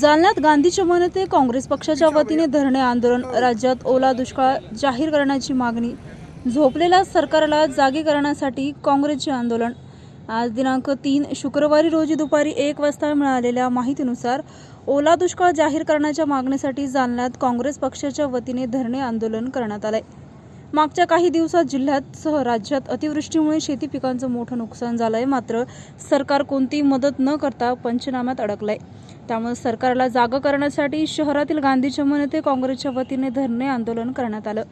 जालन्यात गांधीच्या मनते काँग्रेस पक्षाच्या वतीने धरणे आंदोलन राज्यात ओला दुष्काळ जाहीर करण्याची मागणी झोपलेल्या सरकारला जागे करण्यासाठी काँग्रेसचे आंदोलन. आज दिनांक तीन शुक्रवारी रोजी दुपारी एक वाजता मिळालेल्या माहितीनुसार ओला दुष्काळ जाहीर करण्याच्या मागणीसाठी जालन्यात काँग्रेस पक्षाच्या वतीने धरणे आंदोलन करण्यात आलंय. मागच्या काही दिवसात जिल्ह्यात सह राज्यात अतिवृष्टीमुळे शेती पिकांचं मोठं नुकसान झालंय. मात्र सरकार कोणतीही मदत न करता पंचनाम्यात अडकलंय. त्यामुळे सरकारला जागं करण्यासाठी शहरातील गांधीच्या मनते काँग्रेसच्या वतीने धरणे आंदोलन करण्यात आलं.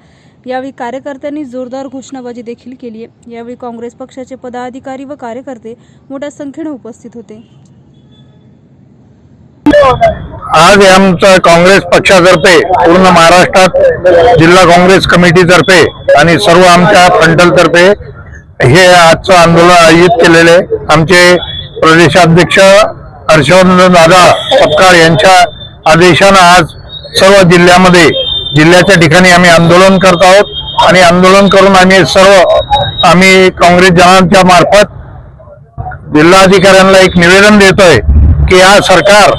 यावेळी कार्यकर्त्यांनी जोरदार घोषणाबाजी देखील केली आहे. यावेळी काँग्रेस पक्षाचे पदाधिकारी व कार्यकर्ते मोठ्या संख्येने उपस्थित होते. हो, हो. आज आमचं काँग्रेस पक्षातर्फे पूर्ण महाराष्ट्रात जिल्हा काँग्रेस कमिटीतर्फे आणि सर्व आमच्या फ्रंटलतर्फे हे आजचं आंदोलन आयोजित केलेले आमचे प्रदेशाध्यक्ष हर्षवर्धन दादा सपकाळ यांच्या आदेशानं आज सर्व जिल्ह्यामध्ये जिल्ह्याच्या ठिकाणी आम्ही आंदोलन करत आहोत. आणि आंदोलन करून आम्ही सर्व आम्ही काँग्रेस जनांच्या मार्फत जिल्हाधिकाऱ्यांना एक निवेदन देतोय. की हा सरकार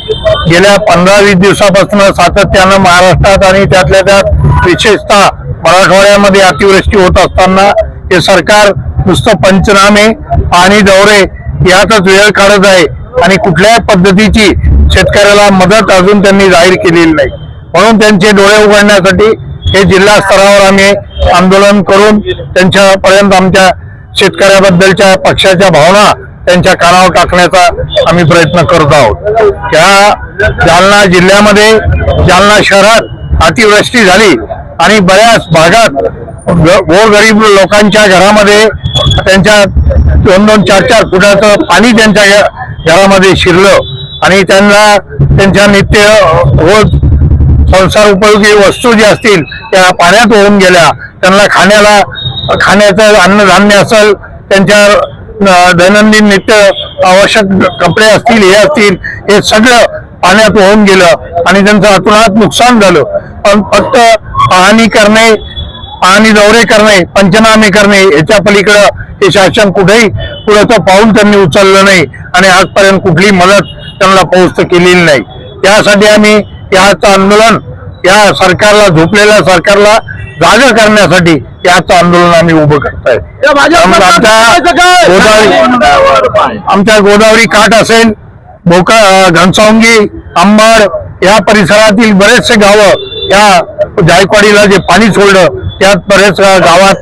गेल्या पंधरा वीस दिवसापासून सातत्यानं महाराष्ट्रात आणि त्यातल्या त्यात विशेषतः मराठवाड्यामध्ये अतिवृष्टी होत असताना हे सरकार नुसतं पंचनामे आणि दौरे यातच वेळ काढत आहे आणि कुठल्याही पद्धतीची शेतकऱ्याला मदत अजून त्यांनी जाहीर केलेली नाही. म्हणून त्यांचे डोळे उघडण्यासाठी हे जिल्हा स्तरावर आम्ही आंदोलन करून त्यांच्यापर्यंत आमच्या शेतकऱ्याबद्दलच्या पक्षाच्या भावना त्यांच्या कानावर टाकण्याचा आम्ही प्रयत्न करत आहोत. त्या जालना जिल्ह्यामध्ये जालना शहरात अतिवृष्टी झाली आणि बऱ्याच भागात गोरगरीब लोकांच्या घरामध्ये त्यांच्या दोन दोन चार चार फुटाचं पाणी त्यांच्या घरामध्ये शिरलं आणि त्यांना त्यांच्या नित्य रोज संसार उपयोगी वस्तू ज्या असतील त्या पाण्यात होऊन गेल्या. त्यांना खाण्याला खाण्याचं अन्नधान्य असेल त्यांच्या दैनंदिन नित्य आवश्यक कपडे असतील हे असतील हे सगळं पाण्यात होऊन गेलं आणि त्यांचं अतोनात नुकसान झालं. पण फक्त पाहणी करणे पाहणी दौरे करणे पंचनामे करणे याच्या पलीकडं हे शासन कुठेही पुढचं पाऊल त्यांनी उचललं नाही आणि आजपर्यंत कुठली मदत त्यांना पोहोच केलेली नाही. त्यासाठी आम्ही याचं आंदोलन या सरकारला झोपलेल्या सरकारला जागा करण्यासाठी याचं आंदोलन आम्ही उभं करताय. आमच्या गोदावरी आमच्या गोदावरी काठ असेल भोका घनसावंगी अंबड या परिसरातील बरेचसे गावं या जायकवाडीला जे पाणी सोडलं त्यात बरेच गावात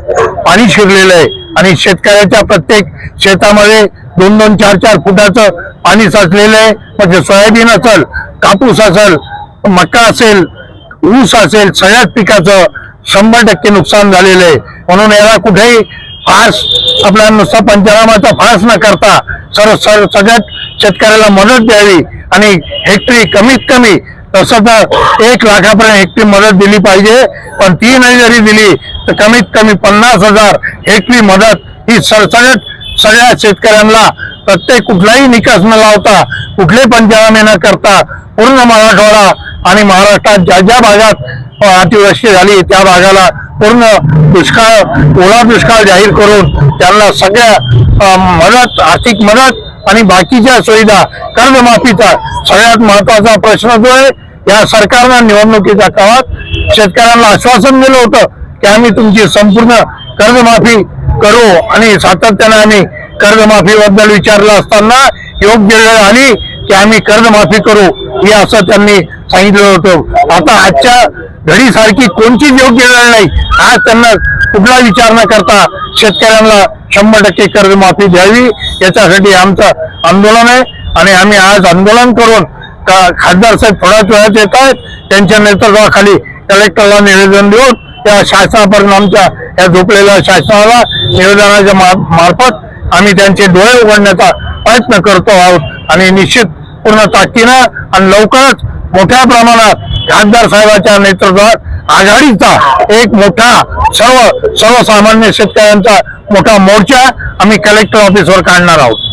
पाणी शिरलेलं आहे. आणि शेतकऱ्याच्या प्रत्येक शेतामध्ये दोन दोन चार चार फुटाचं पाणी साचलेलं आहे. म्हणजे सोयाबीन असेल कापूस असेल मका असेल ऊस असेल सगळ्याच पिकाचं शंभर टक्के नुकसान झालेलं आहे. म्हणून याला कुठेही फास आपला नुसता पंचनामाचा फास न करता सर्व सर सगळ्यात शेतकऱ्याला मदत द्यावी आणि हेक्टरी कमीत कमी तसं तर एक लाखापर्यंत हेक्टरी मदत दिली पाहिजे. पण ती नाही जरी दिली तर कमीत कमी पन्नास हजार हेक्टरी मदत ही सरसगट सगळ्या शेतकऱ्यांना प्रत्येक कुठलाही निकष न लावता कुठले पंचनामे न करता पूर्ण मराठवाडा आणि महाराष्ट्रात ज्या ज्या भागात अतिवृष्टी झाली त्या भागाला पूर्ण दुष्काळ ओला दुष्काळ जाहीर करून त्यांना सगळ्या मदत आर्थिक मदत आणि बाकीच्या सुविधा कर्जमाफीचा सगळ्यात महत्त्वाचा प्रश्न जो आहे या सरकारनं निवडणुकीच्या काळात शेतकऱ्यांना आश्वासन दिलं होतं की आम्ही तुमची संपूर्ण कर्जमाफी करू आणि सातत्याने आम्ही कर्जमाफीबद्दल विचारलं असताना योग्य वेळ आली की आम्ही कर्जमाफी करू हे असं त्यांनी सांगितलं होतं. आता आजच्या घडीसारखी कोणतीच योग्य वेळ नाही. आज त्यांना कुठला विचार न करता शेतकऱ्यांना शंभर टक्के कर्जमाफी द्यावी. याच्यासाठी आमचं आंदोलन आहे. आणि आम्ही आज आंदोलन करून का खासदार साहेब थोड्याच वेळात येत आहेत. त्यांच्या नेतृत्वाखाली कलेक्टरला निवेदन देऊन त्या शासनापर्यंत आमच्या या झोपलेल्या शासनाला निवेदनाच्या मार्फत आम्ही त्यांचे डोळे उघडण्याचा प्रयत्न करतो आहोत. आणि निश्चित पूर्ण ताकदीनं आणि लवकरच मोठ्या प्रमाणात खासदार साहेबांच्या नेतृत्वात आघाडीचा एक मोठा सर्व सर्वसामान्य शेतकऱ्यांचा मोठा मोर्चा आम्ही कलेक्टर ऑफिसवर काढणार आहोत.